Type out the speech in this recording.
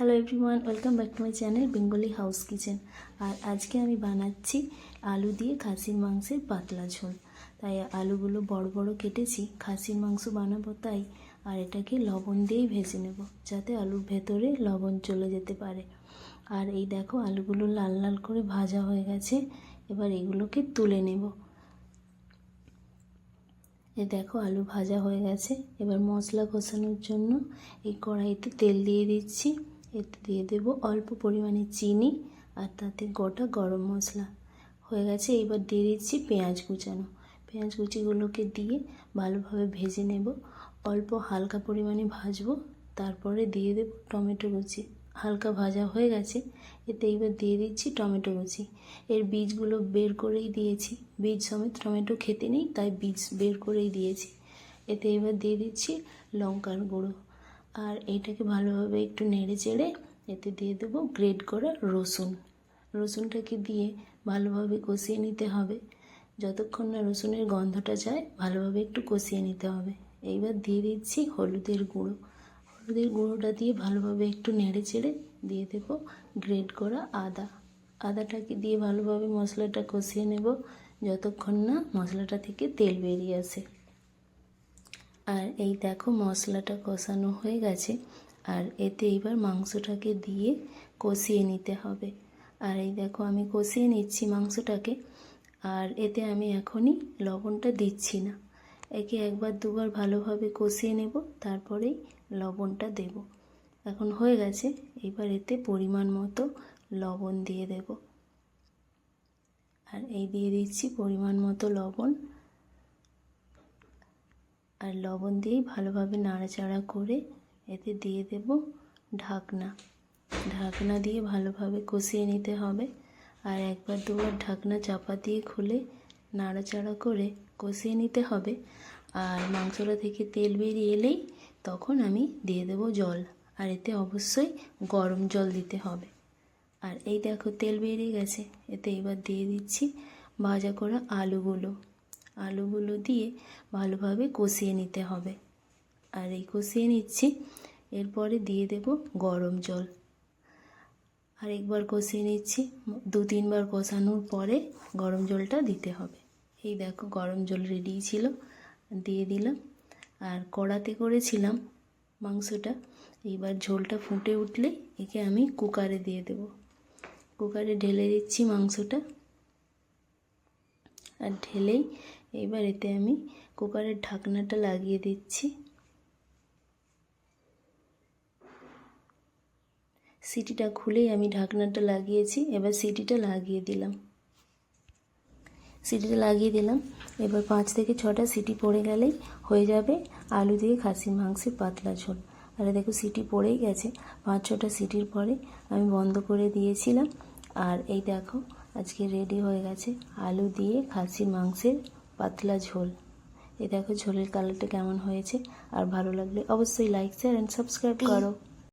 Hello everyone welcome back to my channel Bengali house kitchen আর আজকে আমি বানাচ্ছি আলু দিয়ে খাসির মাংসের পাতলা ঝোল। তাই আলুগুলো বড় বড় কেটেছি, খাসির মাংস বানাবো তাই, আর এটাকে লবণ দিয়েই ভেজে নেব, যাতে আলুর ভেতরে লবণ চলে যেতে পারে। আর এই দেখো, আলুগুলো লাল লাল করে ভাজা হয়ে গেছে, এবার এগুলোকে তুলে নেব। এ দেখো, আলু ভাজা হয়ে গেছে, এবার মশলা কষানোর জন্য এই কড়াইতে তেল দিয়ে দিচ্ছি। এতে দিয়ে দেব অল্প পরিমাণে চিনি আর তাতে গোটা গরম মশলা। হয়ে গেছে এবার দিয়ে দিচ্ছি পেঁয়াজ কুচানো। পেঁয়াজ কুচিগুলোকে দিয়ে ভালোভাবে ভেজে নেব। অল্প হালকা পরিমাণে ভাজবো, তারপরে দিয়ে দেব টমেটো কুচি। হালকা ভাজা হয়ে গেছে, এতে এবার দিয়ে দিচ্ছি টমেটো কুচি। এর বীজগুলো বের করেই দিয়েছি। বীজ সমেত টমেটো খেতে নেই, তাই বীজ বের করেই দিয়েছি। এতে এবার দিয়ে দিচ্ছি লঙ্কার গুঁড়ো। আর এইটাকে ভালোভাবে একটু নেড়ে চেড়ে এতে দিয়ে দেবো গ্রেড করা রসুন। রসুনটাকে দিয়ে ভালোভাবে কষিয়ে নিতে হবে। যতক্ষণ না রসুনের গন্ধটা যায়, ভালোভাবে একটু কষিয়ে নিতে হবে। এইবার দিয়ে দিচ্ছি হলুদের গুঁড়ো। হলুদের গুঁড়োটা দিয়ে ভালোভাবে একটু নেড়ে চেড়ে দিয়ে দেবো গ্রেড করা আদা। আদাটাকে দিয়ে ভালোভাবে মশলাটা কষিয়ে নেব, যতক্ষণ না মশলাটা থেকে তেল বেরিয়ে আসে। আর এই দেখো মশলাটা কষানো হয়ে গেছে। আর এতে এবার মাংসটাকে দিয়ে কষিয়ে নিতে হবে। আর এই দেখো আমি কষিয়ে নিচ্ছি মাংসটাকে। আর এতে আমি এখনই লবণটা দিচ্ছি না। একে একবার দুবার ভালোভাবে কষিয়ে নেব, তারপরেই লবণটা দেব। এখন হয়ে গেছে, এবার এতে পরিমাণ মতো লবণ দিয়ে দেব। আর এই দিয়ে দিচ্ছি পরিমাণ মতো লবণ। আর লবণ দিয়েই ভালোভাবে নাড়াচাড়া করে এতে দিয়ে দেব ঢাকনা। ঢাকনা দিয়ে ভালোভাবে কষিয়ে নিতে হবে আর একবার দুবার ঢাকনা চাপা দিয়ে খুলে নাড়াচাড়া করে কষিয়ে নিতে হবে। আর মাংসটা থেকে তেল বেরিয়ে এলেই তখন আমি দিয়ে দেব জল আর এতে অবশ্যই গরম জল দিতে হবে। আর এই দেখো তেল বেরিয়ে গেছে, এতে এবার দিয়ে দিচ্ছি ভাজা করা আলুগুলো। আলুগুলো দিয়ে ভালোভাবে কষিয়ে নিতে হবে। আর এই কষিয়ে নিচ্ছি। এরপরে দিয়ে দেব গরম জল। আর একবার কষিয়ে নিচ্ছি। দু তিনবার কষানোর পরে গরম জলটা দিতে হবে। এই দেখো গরম জল রেডি ছিল, দিয়ে দিলাম। আর কড়াতে করেছিলাম মাংসটা। এইবার ঝোলটা ফুটে উঠলে একে আমি কুকারে দিয়ে দেব। কুকারে ঢেলে দিচ্ছি মাংসটা। আর ঢেলেই এবার এতে আমি কুকারের ঢাকনাটা লাগিয়ে দিচ্ছি। সিটিটা খুলেই আমি ঢাকনাটা লাগিয়েছি, এবার সিটিটা লাগিয়ে দিলাম। সিটিটা লাগিয়ে দিলাম, এবার পাঁচ থেকে ছটা সিটি পড়ে গেলেই হয়ে যাবে আলু দিয়ে খাসির মাংসের পাতলা ঝোল। আর দেখো সিটি পড়েই গেছে, পাঁচ ছটা সিটির পরে আমি বন্ধ করে দিয়েছিলাম। আর এই দেখো, আজকে রেডি হয়ে গেছে আলু দিয়ে খাসির মাংসের পাতলা ঝোল। এ দেখো ঝোলের কালারটা কেমন হয়েছে? আর ভালো লাগলে অবশ্যই লাইক শেয়ার অ্যান্ড সাবস্ক্রাইব করো।